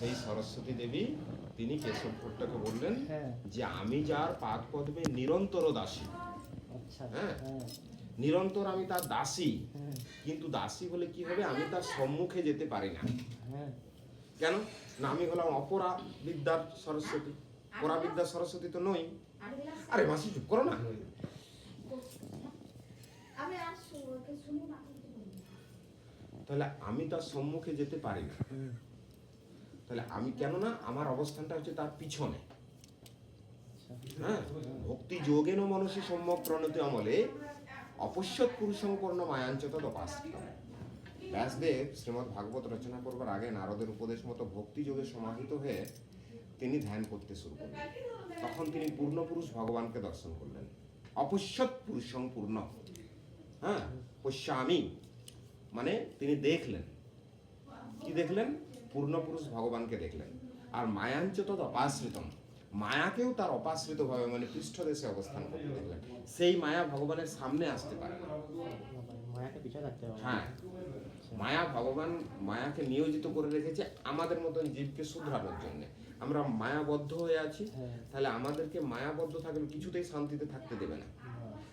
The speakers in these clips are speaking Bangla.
সেই সরস্বতী দেবী তিনি কেশব ভট্টকে বললেন হ্যাঁ। যে আমি যার পাদ পদ্মে নিরন্তর দাসী। আচ্ছা হ্যাঁ। হ্যাঁ। নিরন্তর আমি তার দাসী। হ্যাঁ। কিন্তু দাসী হলে কি হবে? আমি তার সম্মুখে যেতে পারি না। হ্যাঁ। কেন? না আমি হলাম অপরা বিদ্যার সরস্বতী পরা বিদ্যার সরস্বতী তো নই। আরে মাসি চুপ করো না। তাহলে আমি তার সম্মুখে যেতে পারি না। তাহলে আমি কেন না আমার অবস্থানটা হচ্ছে তার পিছনে। হ্যাঁ ভক্তি যোগেন মনসী সম্যক প্রণতি অমলে, অপশ্যৎ পুরুষঙ্কর্ণ মায়াঞ্চত দপাস্ত ব্যাসদেব শ্রীমৎ ভাগবত রচনা করবার আগে নারদের উপদেশ মতো ভক্তি যোগে সমাহিত হয়ে তিনি ধ্যান করতে শুরু করলেন। তখন তিনি পূর্ণ পুরুষ ভগবানকে দর্শন করলেন। অপশ্যৎ পুরুষং পূর্ণ। হ্যাঁ পশ্যামি মানে তিনি দেখলেন। কি দেখলেন? পূর্ণ পুরুষ ভগবানকে দেখলেন। আর মায়াঞ্চ মায়াঞ্চত অপাশ্রিতম মায়াকেও তার অপাশ্রিত ভাবে মানে পৃষ্ঠদেশে অবস্থান করতে দেখলেন। সেই মায়া ভগবানের সামনে আসতে পারে হ্যাঁ মায়া ভগবান মায়াকে নিয়োজিত করে রেখেছে আমাদের মতন জীবকে শুধরানোর জন্য। আমরা মায়াবদ্ধ হয়ে আছি হ্যাঁ। তাহলে আমাদেরকে মায়াবদ্ধ থাকলে কিছুতেই শান্তিতে থাকতে দেবে না।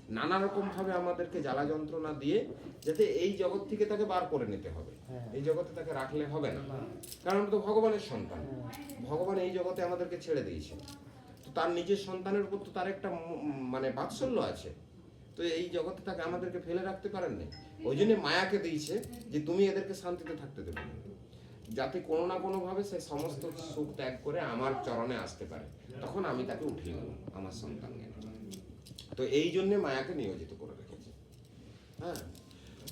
নানা রকম ভাবে আমাদেরকে জ্বালা যন্ত্রণা দিয়ে যাতে এই জগৎ থেকে তাকে বার করে নিতে হবে। হ্যাঁ। এই জগতে তাকে রাখলে হবে না। না। কারণ তো ভগবানের সন্তান। হ্যাঁ। ভগবান এই জগতে আমাদেরকে ছেড়ে দিয়েছে। তো তার নিজের সন্তানের উপর তো তার একটা মানে বাৎসল্য আছে। তো এই জগতে তাকে আমাদেরকে ফেলে রাখতে পারেন না ওই জন্য মায়াকে দিয়েছে যে তুমি এদেরকে শান্তিতে থাকতে দেবে। যাতে কোনো না কোনোভাবে সে সমস্ত সুখ ত্যাগ করে আমার চরণে আসতে পারে। তখন আমি তাকে উঠিয়ে নেব আমার সন্তানকে। তো এই জন্যে মায়াকে নিয়োজিত করে রেখেছে। হ্যাঁ?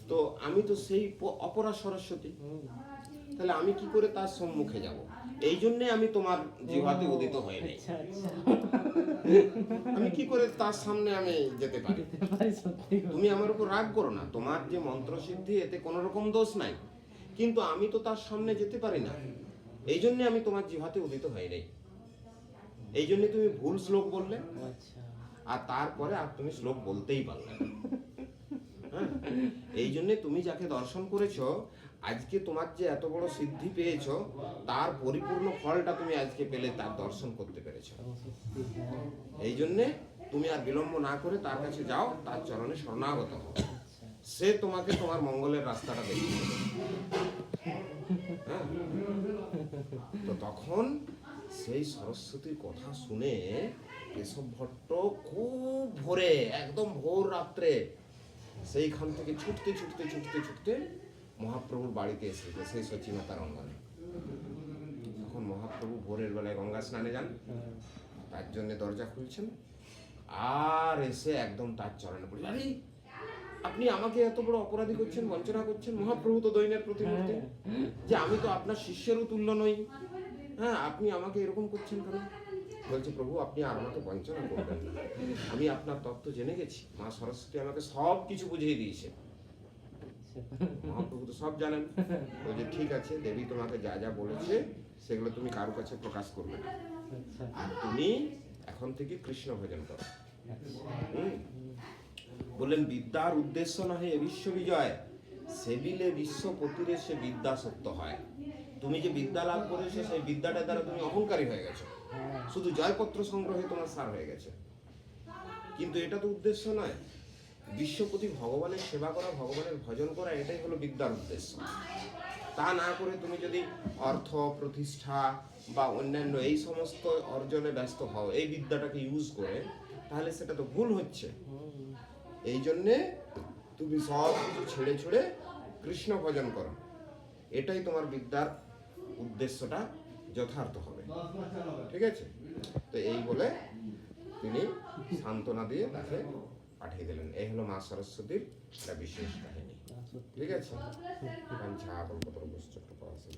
তো আমি তো সেই অপরা সরস্বতী। তাহলে আমি কি করে তার সম্মুখে যাব? এই জন্যে আমি তোমার জিহাতে উদিত হয়ে নেই। আচ্ছা আচ্ছা। আমি কি করে তার সামনে আমি যেতে পারি। তুমি আমার উপর রাগ করো না। তোমার যে মন্ত্র সিদ্ধি এতে কোনো রকম দোষ নাই। কিন্তু আমি তো তার সামনে যেতে পারি না। এই জন্যে আমি তোমার জিহাতে উদিত হয়ে নেই। এই জন্য তুমি ভুল শ্লোক বললে। আচ্ছা। আর তারপরে আর তুমি শ্লোক বলতেই পারলে। হ্যাঁ? এই জন্য তুমি যাকে দর্শন করেছ, আজকে তোমার যে এত বড় সিদ্ধি পেয়েছ, তার পরিপূর্ণ ফলটা তুমি আজকে পেলে, তার দর্শন করতে পেরেছ এই জন্যে তুমি আর বিলম্ব না করে তার কাছে যাও, তার চরণে শরণাগত হও সে তোমাকে তোমার মঙ্গলের রাস্তাটা দেখিয়ে হ্যাঁ? তো তখন সেই সরস্বতীর কথা শুনে কেশব ভট্ট খুব ভোরে, একদম ভোর রাত্রে। সেইখান থেকে ছুটতে ছুটতে ছুটতে ছুটতে মহাপ্রভুর বাড়িতে এসেছে সেই সচিমাতার অঙ্গনে। তখন মহাপ্রভু ভোরের বেলায় গঙ্গা স্নানে যান। তার জন্য দরজা খুলছেন। আর এসে একদম তার চরণে পড়ে। আরে, আপনি আমাকে এত বড় অপরাধী করছেন, বঞ্চনা করছেন? মহাপ্রভু তো দৈনের প্রতিমূর্তি। যে আমি তো আপনার শিষ্যেরও তুল্য নই। হ্যাঁ আপনি আমাকে এরকম করছেন কেন? বলছে, প্রভু, আপনি আর আমাকে বঞ্চনা করবেন আমি আপনার তত্ত্ব জেনে গেছি। মা সরস্বতী আমাকে সব কিছু বুঝিয়ে দিয়েছে। মহাপ্রভু তো সব জানেন। বলছে, ঠিক আছে, দেবী তোমাকে যা যা বলেছে, সেগুলো তুমি কারও কাছে প্রকাশ করবে না। আর তুমি এখন থেকে কৃষ্ণ ভজন করো। বললেন, বিদ্যার উদ্দেশ্য নহে বিশ্ব বিজয়। সেবিলে বিশ্ব পতিরে সে বিদ্যা সত্য হয়। তুমি যে বিদ্যা লাভ করেছ, সেই বিদ্যাটার দ্বারা তুমি অহংকারী হয়ে গেছো। শুধু জয়পত্র সংগ্রহে তোমার সার হয়ে গেছে। কিন্তু এটা তো উদ্দেশ্য নয়। বিশ্বপতি ভগবানের সেবা করা, ভগবানের ভজন করা, এটাই হলো বিদ্যার উদ্দেশ্য। তা না করে তুমি যদি অর্থ, প্রতিষ্ঠা বা অন্যান্য এই সমস্ত অর্জনে ব্যস্ত হও, এই বিদ্যাটাকে ইউজ করে, তাহলে সেটা তো ভুল হচ্ছে। এই জন্যে তুমি সব কিছু ছেড়ে ছুড়ে কৃষ্ণ ভজন করো। এটাই তোমার বিদ্যার উদ্দেশ্যটা। যথার্থ হবে। ঠিক আছে? তো এই বলে তিনি সান্ত্বনা দিয়ে তাকে পাঠিয়ে দিলেন। এই হলো মা সরস্বতীর একটা বিশেষ কাহিনী। ঠিক আছে? কল্পতরু চট্টোপাধ্যায়